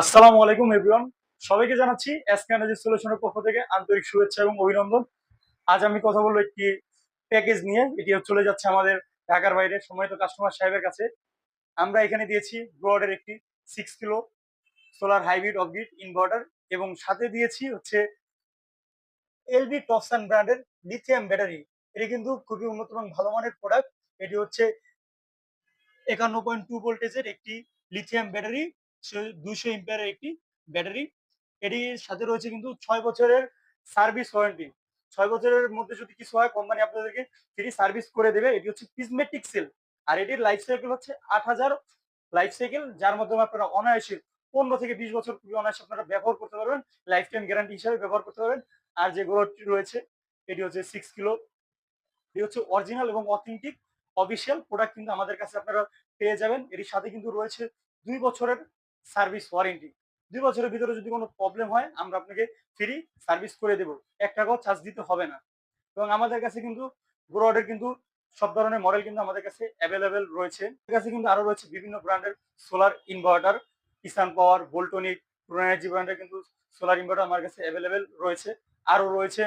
আসসালামু আলাইকুম এভরিওয়ান সবাইকে জানাচ্ছি এসকে এনার্জি সলিউশনের পক্ষ থেকে আন্তরিক শুভেচ্ছা এবং অভিনন্দন। আজ আমি কথা বলব একটি প্যাকেজ নিয়ে। এটি চলে যাচ্ছে আমাদের ঢাকার বাইরে সম্মানিত কাস্টমার সাহেবের কাছে। আমরা এখানে দিয়েছি ব্রডের একটি six kilo solar hybrid off grid inverter এবং সাথে দিয়েছি হচ্ছে এলবি টপসান ব্র্যান্ডের লিথিয়াম ব্যাটারি এটি কিন্তু খুবই উন্নত এবং ভালো মানের প্রোডাক্ট এটি হচ্ছে একান্ন পয়েন্ট টু ভোল্টেজের একটি লিথিয়াম ব্যাটারি দুইশো এম্পিয়ারের একটি ব্যাটারি এটির সাথে রয়েছে কিন্তু ছয় বছরের সার্ভিস ওয়ারেন্টি ছয় বছরের মধ্যে যদি কিছু হয় কোম্পানি আপনাদেরকে ফ্রি সার্ভিস করে দেবে। এটি হচ্ছে পিসমেটিক সেল আর এটির লাইফ সাইকেল হচ্ছে আট হাজার লাইফ সাইকেল যার মাধ্যমে আপনারা অনায়াসে পনেরো থেকে বিশ বছর খুবই অনায়াসে আপনারা ব্যবহার করতে পারবেন। লাইফ টাইম গ্যারান্টি হিসাবে ব্যবহার করতে পারবেন। আর যে গ্রোথটি রয়েছে, এটি হচ্ছে সিক্স কিলো এটি হচ্ছে অরিজিনাল এবং অথেন্টিক অফিসিয়াল প্রোডাক্ট কিন্তু আমাদের কাছে আপনারা পেয়ে যাবেন। এটির সাথে কিন্তু রয়েছে দুই বছরের সার্ভিস ওয়ারেন্টি। দুই বছরের ভিতরে যদি কোনো প্রবলেম হয়, আমরা আপনাকে ফ্রি সার্ভিস করে দেবো। এক টাকাও চার্জ দিতে হবে না। এবং আমাদের কাছে কিন্তু ব্রডের কিন্তু সব ধরনের মডেল কিন্তু আমাদের কাছে অ্যাভেলেবেল রয়েছে। আমাদের কাছে কিন্তু আরও রয়েছে বিভিন্ন ব্র্যান্ডের সোলার ইনভার্টার কিষান পাওয়ার ভোল্টনিক প্রোনার্জি ব্র্যান্ডের কিন্তু সোলার ইনভার্টার আমার কাছে অ্যাভেলেবেল রয়েছে। আরও রয়েছে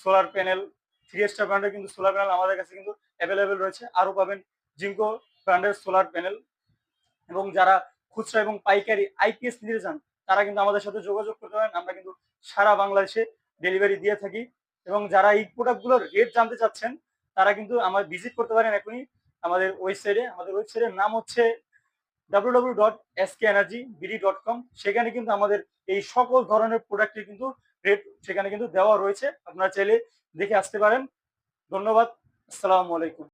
সোলার প্যানেল থ্রি স্টার ব্র্যান্ডের কিন্তু সোলার প্যানেল আমাদের কাছে কিন্তু অ্যাভেলেবেল রয়েছে। আরও পাবেন জিঙ্কো ব্র্যান্ডের সোলার প্যানেল এবং যারা খুচরা এবং পাইকারি আইপিএস নিতে চান, তারা কিন্তু আমাদের সাথে যোগাযোগ করতে পারেন। আমরা কিন্তু সারা বাংলাদেশে ডেলিভারি দিয়ে থাকি এবং যারা এই প্রোডাক্টগুলোর রেট জানতে চাচ্ছেন, তারা কিন্তু আমার ভিজিট করতে পারেন এখনই আমাদের ওয়েবসাইটে আমাদের ওয়েবসাইটের নাম হচ্ছে W dot S K energy BD dot com সেখানে কিন্তু আমাদের এই সকল ধরনের প্রোডাক্টের কিন্তু রেট সেখানে কিন্তু দেওয়া রয়েছে। আপনারা চাইলে দেখে আসতে পারেন। ধন্যবাদ। আসসালামু আলাইকুম।